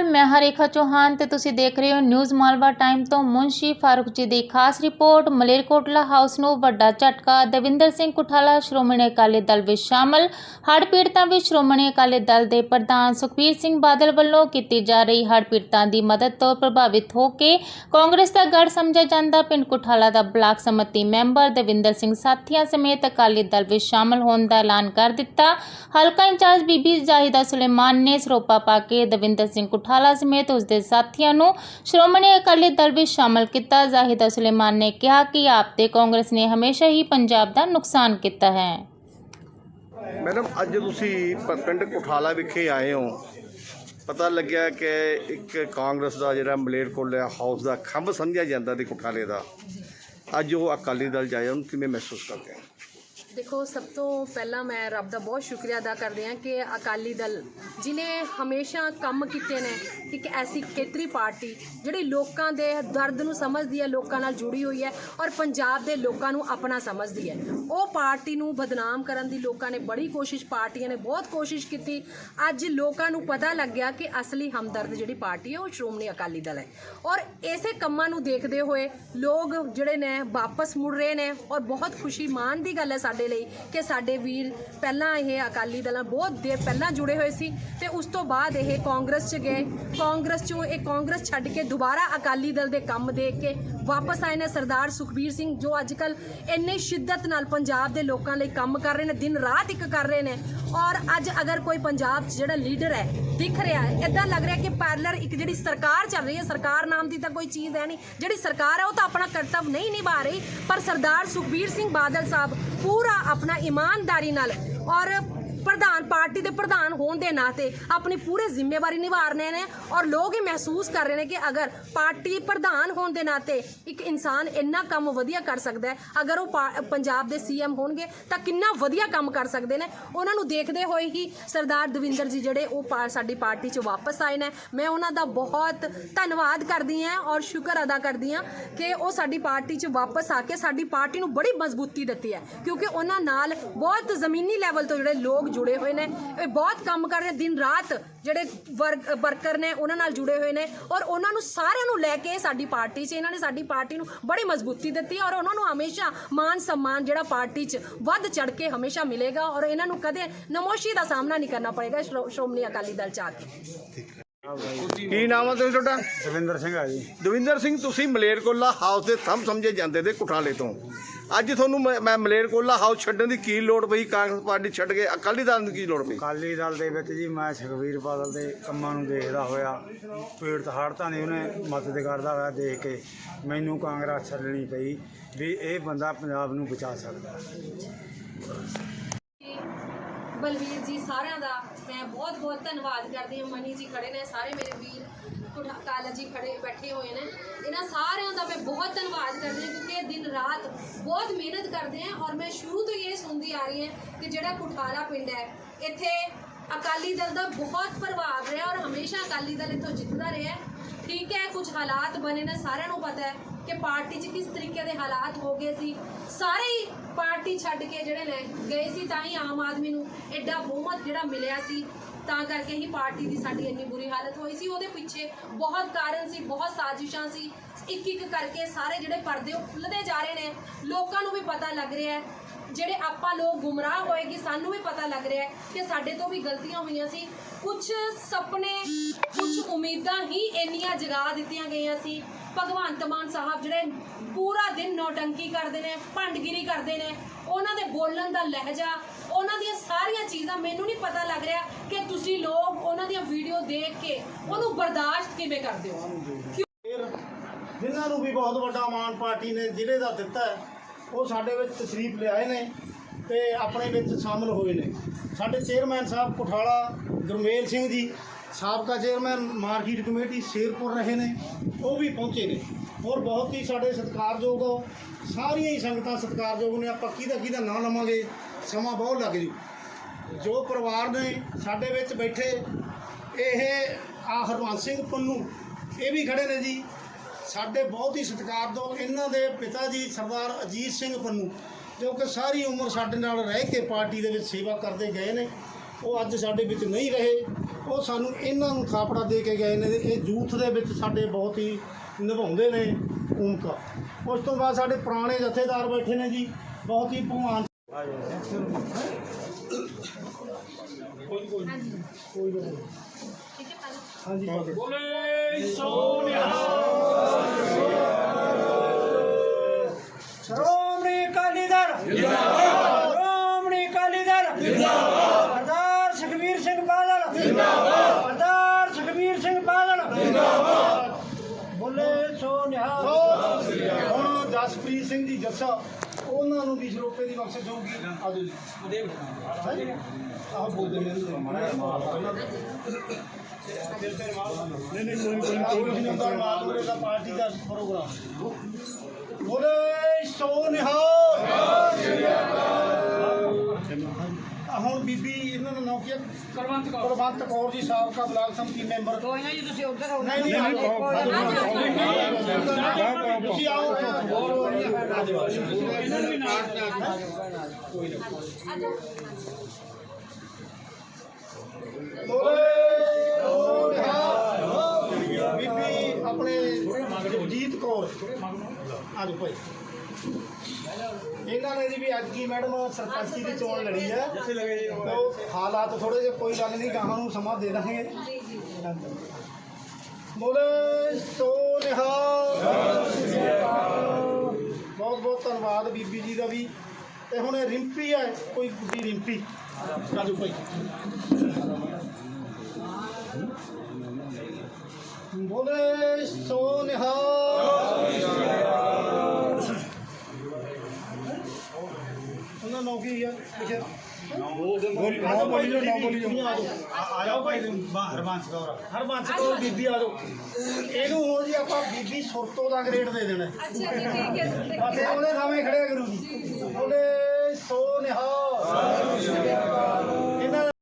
ਅਕਾਲ ਮੈਂ ਹਰੇਖਾ ਚੌਹਾਨ ਤੇ ਤੁਸੀਂ ਦੇਖ ਰਹੇ ਹੋ ਨਿਊਜ਼ ਮਾਲਵਾ ਟਾਈਮ ਤੋਂ ਮੁੰਸ਼ੀ ਫਾਰੂਕ ਜੀ ਦੀ ਖਾਸ ਰਿਪੋਰਟ। ਮਲੇਰਕੋਟਲਾ ਹਾਊਸ ਨੂੰ ਵੱਡਾ ਝਟਕਾ। ਦਵਿੰਦਰ ਸਿੰਘ ਕੁਠਾਲਾ, ਸ਼੍ਰੋਮਣੀ ਅਕਾਲੀ ਦਲ ਵਿੱਚ ਸ਼ਾਮਲ। ਹੜ੍ਹ ਪੀੜਤਾਂ ਵਿੱਚ ਸ਼੍ਰੋਮਣੀ ਅਕਾਲੀ ਦਲ ਦੇ ਪ੍ਰਧਾਨ ਸੁਖਬੀਰ ਸਿੰਘ ਬਾਦਲ ਵੱਲੋਂ ਕੀਤੀ ਜਾ ਰਹੀ ਹੜ੍ਹ ਪੀੜਤਾਂ ਦੀ ਮਦਦ ਤੋਂ ਪ੍ਰਭਾਵਿਤ ਹੋ ਕੇ ਕਾਂਗਰਸ ਦਾ ਗੜ ਸਮਝਿਆ ਜਾਂਦਾ। ਪਿੰਡ ਕੁਠਾਲਾ ਦਾ ਬਲਾਕ ਸਮਿਤੀ ਮੈਂਬਰ ਦਵਿੰਦਰ ਸਿੰਘ ਸਾਥੀਆਂ ਸਮੇਤ ਅਕਾਲੀ ਦਲ ਵਿੱਚ ਸ਼ਾਮਲ ਹੋਣ ਦਾ ਐਲਾਨ ਕਰ ਦਿੱਤਾ। ਹਲਕਾ ਇੰਚਾਰਜ ਬੀਬੀ ਜਾਹਿਦਾ ਸੁਲੇਮਾਨ ਨੇ ਸਰੋਪਾ ਪਾ ਕੇ ਦਵਿੰਦਰ ਸਿੰਘ ਕੁਠਾਲਾ ਸਮੇਤ ਉਸ ਦੇ ਸਾਥੀਆਂ ਨੂੰ ਸ਼੍ਰੋਮਣੀ ਅਕਾਲੀ ਦਲ ਵਿੱਚ ਸ਼ਾਮਲ ਕੀਤਾ। ਜਾਹਿਦਾ ਸੁਲੇਮਾਨ ਨੇ ਕਿਹਾ ਕਿ ਆਪ ਤੇ ਕਾਂਗਰਸ ਨੇ ਹਮੇਸ਼ਾ ਹੀ ਪੰਜਾਬ ਦਾ ਨੁਕਸਾਨ ਕੀਤਾ ਹੈ। ਮੈਡਮ, ਅੱਜ ਤੁਸੀਂ ਪਿੰਡ ਕੁਠਾਲਾ ਵਿਖੇ ਆਏ ਹੋ। ਪਤਾ ਲੱਗਿਆ ਕਿ ਇੱਕ ਕਾਂਗਰਸ ਦਾ ਜਿਹੜਾ ਮਲੇਰਕੋਟਲਾ ਹਾਊਸ ਦਾ ਖੰਭ ਸਮਝਿਆ ਜਾਂਦਾ ਤੇ ਕੁਠਾਲੇ ਦਾ। ਅੱਜ ਉਹ ਅਕਾਲੀ ਦਲ ਜਾਇਆ ਉਹਨੂੰ ਕਿਵੇਂ ਮਹਿਸੂਸ ਕਰਦੇ ਹੋ? ਦੇਖੋ, ਸਭ ਤੋਂ ਪਹਿਲਾਂ ਮੈਂ ਰੱਬ ਦਾ ਬਹੁਤ ਸ਼ੁਕਰੀਆ ਅਦਾ ਕਰਦੀ ਹਾਂ ਕਿ ਅਕਾਲੀ ਦਲ ਜਿਨੇ ਹਮੇਸ਼ਾ ਕੰਮ ਕੀਤੇ ਨੇ, ਇੱਕ ਐਸੀ ਖੇਤਰੀ ਪਾਰਟੀ ਜਿਹੜੀ ਲੋਕਾਂ ਦੇ ਦਰਦ ਨੂੰ ਸਮਝਦੀ ਹੈ, ਲੋਕਾਂ ਨਾਲ ਜੁੜੀ ਹੋਈ ਹੈ ਔਰ ਪੰਜਾਬ ਦੇ ਲੋਕਾਂ ਨੂੰ ਆਪਣਾ ਸਮਝਦੀ ਹੈ। ਉਹ ਪਾਰਟੀ ਨੂੰ ਬਦਨਾਮ ਕਰਨ ਦੀ ਲੋਕਾਂ ਨੇ ਬੜੀ ਕੋਸ਼ਿਸ਼, ਪਾਰਟੀਆਂ ਨੇ ਬਹੁਤ ਕੋਸ਼ਿਸ਼ ਕੀਤੀ। ਅੱਜ ਲੋਕਾਂ ਨੂੰ ਪਤਾ ਲੱਗਿਆ ਕਿ ਅਸਲੀ ਹਮਦਰਦ ਜਿਹੜੀ ਪਾਰਟੀ ਹੈ, ਉਹ ਸ਼੍ਰੋਮਣੀ ਅਕਾਲੀ ਦਲ ਹੈ। ਔਰ ਇਸੇ ਕੰਮਾਂ ਨੂੰ ਦੇਖਦੇ ਹੋਏ ਲੋਕ ਜਿਹੜੇ ਨੇ ਵਾਪਸ ਮੁੜ ਰਹੇ ਨੇ ਔਰ ਬਹੁਤ ਖੁਸ਼ੀ ਮਾਣ ਦੀ ਗੱਲ ਹੈ, ਸਾਡੇ ਲਈ ਕਿ ਸਾਡੇ ਵੀਰ ਪਹਿਲਾਂ ਇਹ ਅਕਾਲੀ ਦਲ ਬਹੁਤ ਦੇਰ ਪਹਿਲਾਂ ਜੁੜੇ ਹੋਏ ਸੀ ਤੇ ਉਸ ਤੋਂ ਬਾਅਦ ਇਹ ਕਾਂਗਰਸ 'ਚ ਗਏ। ਕਾਂਗਰਸ 'ਚੋਂ ਇਹ ਕਾਂਗਰਸ ਛੱਡ ਕੇ ਦੁਬਾਰਾ ਅਕਾਲੀ ਦਲ ਦੇ ਕੰਮ ਦੇਖ ਕੇ ਵਾਪਸ ਆਏ ਨੇ ਸਰਦਾਰ ਸੁਖਬੀਰ ਸਿੰਘ, ਜੋ ਅੱਜ ਕੱਲ ਇੰਨੀ ਸ਼ਿੱਦਤ ਨਾਲ ਪੰਜਾਬ ਦੇ ਲੋਕਾਂ ਲਈ ਕੰਮ ਕਰ ਰਹੇ ਨੇ, ਦਿਨ ਰਾਤ ਇੱਕ ਕਰ ਰਹੇ ਨੇ। ਔਰ ਅੱਜ ਅਗਰ ਕੋਈ ਪੰਜਾਬ 'ਚ ਜਿਹੜਾ ਲੀਡਰ ਹੈ, ਦਿਖ ਰਿਹਾ ਹੈ ਇਦਾਂ ਲੱਗ ਰਿਹਾ ਕਿ ਪੈਰਲਰ ਇੱਕ ਜਿਹੜੀ ਸਰਕਾਰ ਚੱਲ ਰਹੀ ਹੈ, ਸਰਕਾਰ ਨਾਮ ਦੀ ਤਾਂ ਕੋਈ ਚੀਜ਼ ਹੈ ਨਹੀਂ। ਜਿਹੜੀ ਸਰਕਾਰ ਹੈ, ਉਹ ਤਾਂ ਆਪਣਾ ਕਰਤੱਵ ਨਹੀਂ ਨਿਭਾ ਰਹੀ, ਪਰ ਸਰਦਾਰ ਸੁਖਬੀਰ ਸਿੰਘ ਬਾਦਲ ਸਾਹਿਬ ਪੂਰਾ ਆਪਣਾ ਇਮਾਨਦਾਰੀ ਨਾਲ ਔਰ ਪ੍ਰਧਾਨ ਪਾਰਟੀ ਦੇ ਪ੍ਰਧਾਨ ਹੋਣ ਦੇ ਨਾਤੇ ਆਪਣੀ ਪੂਰੀ ਜ਼ਿੰਮੇਵਾਰੀ ਨਿਭਾ ਰਹੇ ਨੇ ਔਰ ਲੋਕ ਇਹ ਮਹਿਸੂਸ ਕਰ ਰਹੇ ਨੇ ਕਿ ਅਗਰ ਪਾਰਟੀ ਪ੍ਰਧਾਨ ਹੋਣ ਦੇ ਨਾਤੇ ਇੱਕ ਇਨਸਾਨ ਇੰਨਾ ਕੰਮ ਵਧੀਆ ਕਰ ਸਕਦਾ ਹੈ, ਅਗਰ ਉਹ ਪਾ- ਪੰਜਾਬ ਦੇ ਸੀਐਮ ਹੋਣਗੇ ਤਾਂ ਕਿੰਨਾ ਵਧੀਆ ਕੰਮ ਕਰ ਸਕਦੇ ਨੇ। ਉਹਨਾਂ ਨੂੰ ਦੇਖਦੇ ਹੋਏ ਹੀ ਸਰਦਾਰ ਦਵਿੰਦਰ ਜੀ ਜਿਹੜੇ ਉਹ ਪਾ- ਸਾਡੀ ਪਾਰਟੀ 'ਚ ਵਾਪਸ ਆਏ ਨੇ। ਮੈਂ ਉਹਨਾਂ ਦਾ ਬਹੁਤ ਧੰਨਵਾਦ ਕਰਦੀ ਹਾਂ ਔਰ ਸ਼ੁਕਰ ਅਦਾ ਕਰਦੀ ਹਾਂ ਕਿ ਉਹ ਸਾਡੀ ਪਾਰਟੀ 'ਚ ਵਾਪਸ ਆ ਕੇ ਸਾਡੀ ਪਾਰਟੀ ਨੂੰ ਬੜੀ ਮਜ਼ਬੂਤੀ ਦਿੱਤੀ ਹੈ। ਕਿਉਂਕਿ ਉਹਨਾਂ ਨਾਲ ਬਹੁਤ ਜ਼ਮੀਨੀ ਲੈਵਲ ਤੋਂ ਜਿਹੜੇ ਲੋਕ ਜੁੜੇ ਹੋਏ ਨੇ। ਇਹ ਬਹੁਤ ਕੰਮ ਕਰ ਰਹੇ ਦਿਨ ਰਾਤ ਜਿਹੜੇ ਵਰਕ- ਵਰਕਰ ਨੇ ਉਹਨਾਂ ਨਾਲ ਜੁੜੇ ਹੋਏ ਨੇ ਔਰ ਉਹਨਾਂ ਨੂੰ ਸਾਰਿਆਂ ਨੂੰ ਲੈ ਕੇ ਸਾਡੀ ਪਾਰਟੀ 'ਚ ਇਹਨਾਂ ਨੇ ਸਾਡੀ ਪਾਰਟੀ ਨੂੰ ਬੜੀ ਮਜ਼ਬੂਤੀ ਦਿੱਤੀ ਹੈ ਔਰ ਉਹਨਾਂ ਨੂੰ ਹਮੇਸ਼ਾ ਮਾਨ ਸਨਮਾਨ ਜਿਹੜਾ ਪਾਰਟੀ 'ਚ ਵੱਧ ਚੜ ਕੇ ਹਮੇਸ਼ਾ ਮਿਲੇਗਾ ਔਰ ਇਹਨਾਂ ਨੂੰ ਕਦੇ ਨਮੋਸ਼ੀ ਦਾ ਸਾਹਮਣਾ ਨਹੀਂ ਕਰਨਾ ਸ਼੍ਰੋ- ਸ਼੍ਰੋਮਣੀ ਅਕਾਲੀ ਦਲ 'ਚ ਆ ਕੇ। ਕੀ ਨਾਮ ਆ ਤੁਸੀਂ ਤੁਹਾਡਾ ਦਵਿੰਦਰ ਸਿੰਘ ਆ ਜੀ। ਦਵਿੰਦਰ ਸਿੰਘ ਤੁਸੀਂ ਮਲੇਰਕੋਟਲਾ ਹਾਊਸ ਦੇ ਥੰਮ ਸਮਝੇ ਜਾਂਦੇ ਤੇ ਕੁਠਾਲੇ ਤੋਂ। ਅੱਜ ਤੁਹਾਨੂੰ ਮੈਂ ਮੈਂ ਮਲੇਰਕੋਟਲਾ ਹਾਊਸ ਛੱਡਣ ਦੀ ਕੀ ਲੋੜ ਪਈ? ਕਾਂਗਰਸ ਪਾਰਟੀ ਛੱਡ ਕੇ ਅਕਾਲੀ ਦਲ ਨੂੰ ਕੀ ਲੋੜ ਪਈ? ਅਕਾਲੀ ਦਲ ਦੇ ਵਿੱਚ ਜੀ ਮੈਂ ਸੁਖਬੀਰ ਬਾਦਲ ਦੇ ਕੰਮਾਂ ਨੂੰ ਦੇਖਦਾ ਹੋਇਆ। ਪੀੜਤ ਹੜ੍ਹਾਂ ਦੀ ਉਹਨੇ ਮਦਦ ਕਰਦਾ ਹੋਇਆ ਦੇਖ ਕੇ। ਮੈਨੂੰ ਕਾਂਗਰਸ ਛੱਡਣੀ ਪਈ ਵੀ ਇਹ ਬੰਦਾ ਪੰਜਾਬ ਨੂੰ ਬਚਾ ਸਕਦਾ। ਬਲਵੀਰ ਜੀ ਸਾਰਿਆਂ ਦਾ ਮੈਂ ਬਹੁਤ ਬਹੁਤ ਧੰਨਵਾਦ ਕਰਦੀ ਹਾਂ। ਮਨੀ ਜੀ ਖੜੇ ਨੇ ਸਾਰੇ ਮੇਰੇ ਵੀਰ ਕਾਲਾ ਜੀ ਖੜੇ ਬੈਠੇ ਹੋਏ ਨੇ। ਇਹਨਾਂ ਸਾਰਿਆਂ ਦਾ ਮੈਂ ਬਹੁਤ ਧੰਨਵਾਦ ਕਰਦੀ ਹਾਂ ਕਿਉਂਕਿ ਇਹ ਦਿਨ ਰਾਤ ਬਹੁਤ ਮਿਹਨਤ ਕਰਦੇ ਆ ਔਰ ਮੈਂ ਸ਼ੁਰੂ ਤੋਂ ਹੀ ਇਹ ਸੁਣਦੀ ਆ ਰਹੀ ਹਾਂ ਕਿ ਜਿਹੜਾ ਕੁਠਾਲਾ ਪਿੰਡ ਹੈ, ਇੱਥੇ ਅਕਾਲੀ ਦਲ ਦਾ ਬਹੁਤ ਪ੍ਰਭਾਵ ਰਿਹਾ ਔਰ ਹਮੇਸ਼ਾ ਅਕਾਲੀ ਦਲ ਇੱਥੋਂ ਜਿੱਤਦਾ ਰਿਹਾ। ਠੀਕ ਹੈ, ਕੁਝ ਹਾਲਾਤ ਬਣੇ ਨੇ, ਸਾਰਿਆਂ ਨੂੰ ਪਤਾ ਹੈ ਕਿ ਪਾਰਟੀ 'ਚ ਕਿਸ ਤਰੀਕੇ ਦੇ ਹਾਲਾਤ ਹੋ ਗਏ ਸੀ। ਸਾਰੇ ਹੀ ਪਾਰਟੀ ਛੱਡ ਕੇ ਜਿਹੜੇ ਨੇ ਗਏ ਸੀ, ਤਾਂ ਹੀ ਆਮ ਆਦਮੀ ਨੂੰ ਐਡਾ ਬਹੁਮਤ ਜਿਹੜਾ ਮਿਲਿਆ ਸੀ। ਤਾਂ ਕਰਕੇ ਹੀ ਪਾਰਟੀ ਦੀ ਸਾਡੀ ਇੰਨੀ ਬੁਰੀ ਹਾਲਤ ਹੋਈ ਸੀ। ਉਹਦੇ ਪਿੱਛੇ ਬਹੁਤ ਕਾਰਨ ਸੀ, ਬਹੁਤ ਸਾਜ਼ਿਸ਼ਾਂ ਸੀ। ਇੱਕ ਇੱਕ ਕਰਕੇ ਸਾਰੇ ਜਿਹੜੇ ਪਰਦੇ ਉਹ ਖੁੱਲਦੇ ਜਾ ਰਹੇ ਨੇ। ਲੋਕਾਂ ਨੂੰ ਵੀ ਪਤਾ ਲੱਗ ਰਿਹਾ ਹੈ। ਜਿਹੜੇ ਆਪਾਂ ਲੋਕ ਗੁੰਮਰਾਹ ਹੋਏਗੀ ਸਾਨੂੰ ਵੀ ਪਤਾ ਲੱਗ ਰਿਹਾ ਹੈ ਕਿ ਸਾਡੇ ਤੋਂ ਵੀ ਗਲਤੀਆਂ ਹੋਈਆਂ ਸੀ। ਕੁਝ ਸੁਪਨੇ ਕੁਝ ਉਮੀਦਾਂ ਹੀ ਇੰਨੀਆਂ ਜਗਾ ਦਿੱਤੀਆਂ ਗਈਆਂ ਸੀ। ਭਗਵੰਤ ਮਾਨ ਸਾਹਿਬ ਜਿਹੜੇ ਪੂਰਾ ਦਿਨ ਨੌਟੰਕੀ ਕਰਦੇ ਨੇ, ਭੰਡਗਿਰੀ ਕਰਦੇ ਨੇ, ਉਹਨਾਂ ਦੇ ਬੋਲਣ ਦਾ ਲਹਿਜਾ, ਉਹਨਾਂ ਦੀਆਂ ਸਾਰੀਆਂ ਚੀਜ਼ਾਂ ਮੈਨੂੰ ਨਹੀਂ ਪਤਾ ਲੱਗ ਰਿਹਾ ਕਿ ਤੁਸੀਂ ਲੋਕ ਉਹਨਾਂ ਦੀਆਂ ਵੀਡੀਓ ਦੇਖ ਕੇ ਉਹਨੂੰ ਬਰਦਾਸ਼ਤ ਕਿਵੇਂ ਕਰਦੇ ਹੋ। ਫਿਰ ਜਿਨ੍ਹਾਂ ਨੂੰ ਵੀ ਬਹੁਤ ਵੱਡਾ ਮਾਨ ਪਾਰਟੀ ਨੇ ਜ਼ਿਲ੍ਹੇ ਦਾ ਦਿੱਤਾ ਉਹ ਸਾਡੇ ਵਿੱਚ ਤਸ਼ਰੀਫ ਲਿਆਏ ਨੇ ਤੇ ਆਪਣੇ ਵਿੱਚ ਸ਼ਾਮਲ ਹੋਏ ਨੇ। ਸਾਡੇ ਚੇਅਰਮੈਨ ਸਾਹਿਬ ਕੋਠਾਲਾ ਗੁਰਮੇਲ ਸਿੰਘ ਜੀ, ਸਾਬਕਾ ਚੇਅਰਮੈਨ ਮਾਰਕੀਟ ਕਮੇਟੀ ਸ਼ੇਰਪੁਰ ਰਹੇ ਨੇ, ਉਹ ਵੀ ਪਹੁੰਚੇ ਨੇ। ਔਰ ਬਹੁਤ ਹੀ ਸਾਡੇ ਸਤਿਕਾਰਯੋਗ ਸਾਰੀਆਂ ਹੀ ਸੰਗਤਾਂ ਸਤਿਕਾਰਯੋਗ ਨੇ, ਆਪਾਂ ਕਿਹਦਾ ਕਿਹਦਾ ਨਾਂ ਲਵਾਂਗੇ, ਸਮਾਂ ਬਹੁਤ ਲੱਗ ਜੂ। ਜੋ ਪਰਿਵਾਰ ਨੇ ਸਾਡੇ ਵਿੱਚ ਬੈਠੇ, ਇਹ ਆ ਹਰਵੰਸ ਸਿੰਘ ਪੰਨੂ, ਇਹ ਵੀ ਖੜੇ ਨੇ ਜੀ। ਸਾਡੇ ਬਹੁਤ ਹੀ ਸਤਿਕਾਰਯੋਗ, ਇਹਨਾਂ ਦੇ ਪਿਤਾ ਜੀ ਸਰਦਾਰ ਅਜੀਤ ਸਿੰਘ ਪੰਨੂ ਜੋ ਕਿ ਸਾਰੀ ਉਮਰ ਸਾਡੇ ਨਾਲ ਰਹਿ ਕੇ ਪਾਰਟੀ ਦੇ ਵਿੱਚ ਸੇਵਾ ਕਰਦੇ ਗਏ ਨੇ। ਉਹ ਅੱਜ ਸਾਡੇ ਵਿੱਚ ਨਹੀਂ ਰਹੇ। ਉਹ ਸਾਨੂੰ ਇਹਨਾਂ ਨੂੰ ਥਾਪੜਾ ਦੇ ਕੇ ਗਏ ਨੇ ਇਹ ਯੂਥ ਦੇ ਵਿੱਚ ਸਾਡੇ ਬਹੁਤ ਹੀ ਨਿਭਾਉਂਦੇ ਨੇ ਭੂਮਿਕਾ। ਉਸ ਤੋਂ ਬਾਅਦ ਸਾਡੇ ਪੁਰਾਣੇ ਜਥੇਦਾਰ ਬੈਠੇ ਨੇ ਜੀ। ਬਹੁਤ ਹੀ ਭਗਵਾਨ ਕੋਈ ਨਹੀਂ ਹਾਂਜੀ ਸ਼੍ਰੋਮਣੀ ਅਕਾਲੀ ਦਲ ਜਿੰਦਾਬਾਦ ਸ਼੍ਰੋਮਣੀ ਅਕਾਲੀ ਦਲ ਜਿੰਦਾਬਾਦ ਸਰਦਾਰ ਸੁਖਬੀਰ ਸਿੰਘ ਬਾਦਲ ਜਿੰਦਾਬਾਦ ਸਰਦਾਰ ਸੁਖਬੀਰ ਸਿੰਘ ਬਾਦਲ ਜਿੰਦਾਬਾਦ ਬੋਲੇ ਸੋ ਨਿਹਾਲ ਹੁਣ ਜਸਪ੍ਰੀਤ ਸਿੰਘ ਜੀ ਜੱਸਾ ਉਹਨਾਂ ਨੂੰ ਵੀ ਸਰੋਪੇ ਦੀ ਬਖਸ਼ਿਸ਼ ਹੋਊਗੀ ਆਜੋ ਜੀ ਹਾਂਜੀ ਆਹ ਬੋਲਦੇ ਨੇ ਨਹੀਂ ਨਹੀਂ ਕੋਈ ਕੋਈ ਕੋਈ ਨਹੀਂ ਹੁੰਦਾ ਮਾਲੂਰੇ ਦਾ ਪਾਰਟੀ ਦਾ ਪ੍ਰੋਗਰਾਮ ਬੋਲੇ ਸੋ ਨਿਹਾਲ ਆਹ ਹੁਣ ਬੀਬੀ ਇਹਨਾਂ ਦਾ ਨਾਮ ਕੀ ਹੈ ਕਰਵੰਤ ਕੌਰ। ਕਰਵੰਤ ਕੌਰ ਜੀ ਸਾਬਕਾ ਬਲਾਕ ਸੰਮਤੀ ਮੈਂਬਰ। ਕੋਈ ਨਾ ਜੀ ਤੁਸੀਂ ਉੱਧਰ ਹੋ ਨਹੀਂ ਨਹੀਂ ਤੁਸੀਂ ਆਓ। ਬੀਬੀ ਆਪਣੇ ਜਗਜੀਤ ਕੌਰ। ਆਜੋ ਭਾਈ। ਇਹਨਾਂ ਨੇ ਜੀ ਵੀ ਅੱਜ ਕੀ ਮੈਡਮ ਸਰਪੰਚੀ ਦੀ ਚੋਣ ਲੜੀ ਹੈ। ਤੋ ਹਾਲਾਤ ਥੋੜੇ ਜਿਹੇ ਕੋਈ ਗੱਲ ਨਹੀਂ ਗਾਹਾਂ ਨੂੰ ਸਮਾਂ ਦੇ ਦਾਂਗੇ। ਬੋਲੇ ਸੋ ਨਿਹਾਲ। ਬਹੁਤ ਬਹੁਤ ਧੰਨਵਾਦ ਬੀਬੀ ਜੀ ਦਾ ਵੀ। ਤੇ ਹੁਣ ਇਹ ਰਿੰਪੀ ਹੈ ਕੋਈ ਗੁੱਡੀ ਰਿੰਪੀ। ਕਾਜੂ ਭਾਈ। ਬੋਲੇ ਸੋ ਦਾ ਨੌ ਕੀ ਆ? ਪਿੱਛੇ। ਨੌ ਬੋਲੀ ਜੋ ਨੌ ਬੋਲੀ ਜੋ ਆ ਜਾਓ। ਆ ਜਾਓ ਭਾਈ ਹਰਬੰਸ ਕੌਰ ਹਰਬੰਸ ਕੌਰ ਬੀਬੀ ਆ ਜਾਓ। ਇਹਨੂੰ ਹੋ ਜੀ ਆਪਾਂ ਬੀਬੀ ਸੁਰਤੋ ਦਾ ਗ੍ਰੇਡ ਦੇ ਦੇਣਾ। ਅੱਛਾ ਜੀ ਠੀਕ ਹੈ ਅਤੇ ਉਹਦੇ ਸਾਹਮਣੇ ਖੜਿਆ ਗੁਰੂ ਜੀ। ਉਹਦੇ ਸੋ ਨਿਹਾਲ। ਸਤਿ ਸ਼੍ਰੀ ਅਕਾਲ।